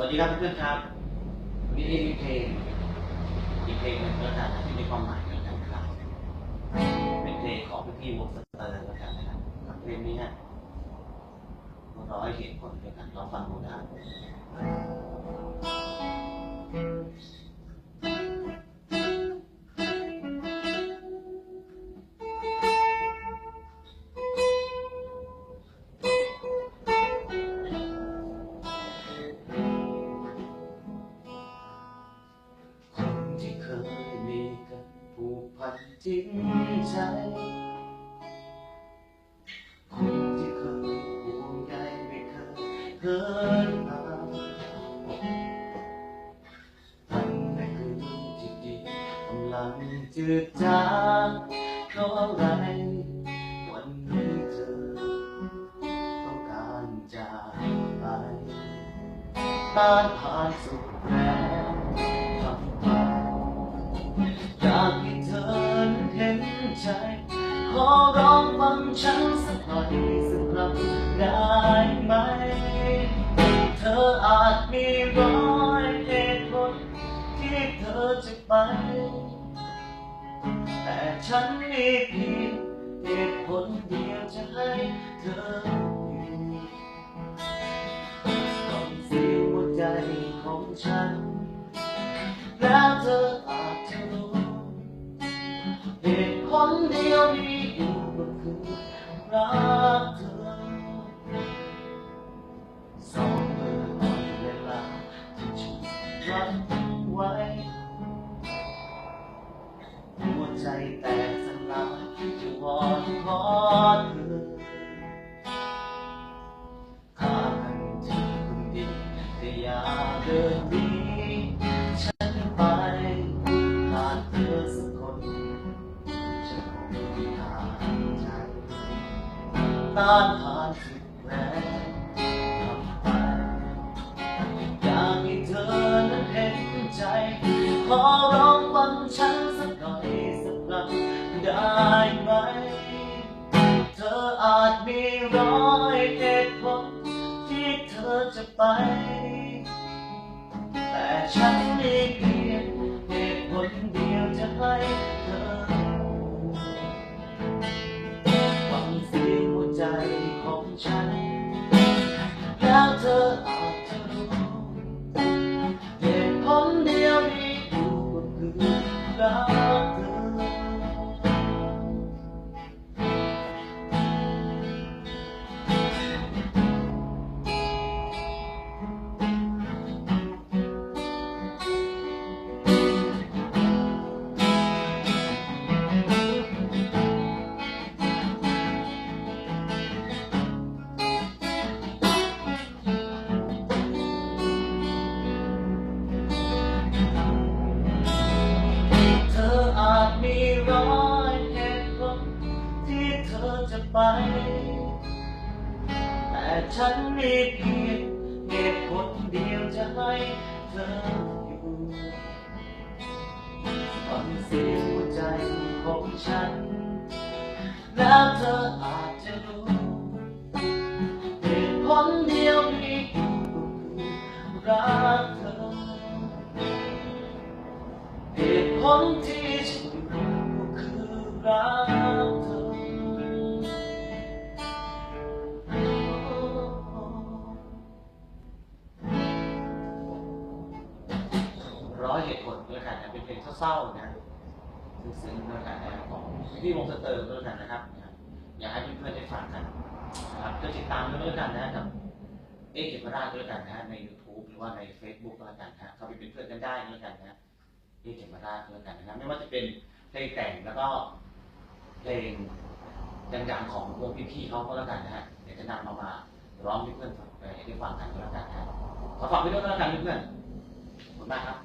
วัสดีครับเพื่อนครับวันนี้มีเพลงอีกเพลงหนึ่งแล้วกันที่มีความหมายเหมือนกันครับเป็นเพลงของพี่ๆวงสเตอร์แล้วกันนะครับเพลงนี้ฮะร้อยเหตุผลแล้วกันลองฟังดูนะครับ จริงใจ คนที่เคยห่วงใยไม่เคยเหินห่างมันในคืนที่ดีกำลังจืดจางเพราะอะไร วันนี้เธอ ต้องการจากไปตานทานสุ ใจขอร้องฟังฉันสักหน่อยสักครั้งได้ไหม เธออาจมีร้อยเหตุผลที่เธอจะไป แต่ฉันมีเพียงเหตุผลเดียวจะให้เธออยู่ต้องเสียหัวใจของฉัน แล้วเธอ นรักไว้ หัวใจแตกสลายจวอนขอเธอข้ามันจะคนดีแต่อย่าเดินหนีฉันไปขาดเธอสักคนจะคงไม่ขาดใจต้าน ใจ ขอร้องฟังฉันสักหน่อยสักครั้งได้ไหม เธออาจมีร้อยเหตุผลที่เธอจะไป แต่ฉันมีเพียงเหตุผลเดียวจะให้เธอฟังเสียงหัวใจของฉัน อจะไป แต่ฉันมีเพียงเหตุผลเดียวจะให้เธออยู่ฟังเสียงหัวใจของฉัน แล้วเธออาจจะรู้เหตุผลเดียวที่อยู่ก็คือรักเธอเหตุผลที่ฉันอยู่ก็คือรัก ตุผลด้วยกันนะเป็นเพลงเศร้าๆนะซึ้งๆด้วยกันของพี่วงสเตอร์ด้วยกันนะครับ อยากให้เพื่อนๆได้ฟังกันนะครับก็ติดตามด้วยกันนะกับเอ๊เก็บราชด้วยกันนะใน YouTube หรือว่าใน Facebook ด้วยกันนะเข้าไปเป็นเพื่อนกันได้ด้วยกันนะที่เก็บมาได้ด้วยกันนะครับไม่ว่าจะเป็นเพลงแต่งแล้วก็เพลงดังๆของวงพี่ๆเขาก็แล้วกันนะฮะเดี๋ยวจะนำมามาร้องให้เพื่อนฟังไปได้ฟังกันก็แล้วกันนะขอฝากไว้ด้วยก็แล้วกันเพื่อนๆขอบคุณมากครับ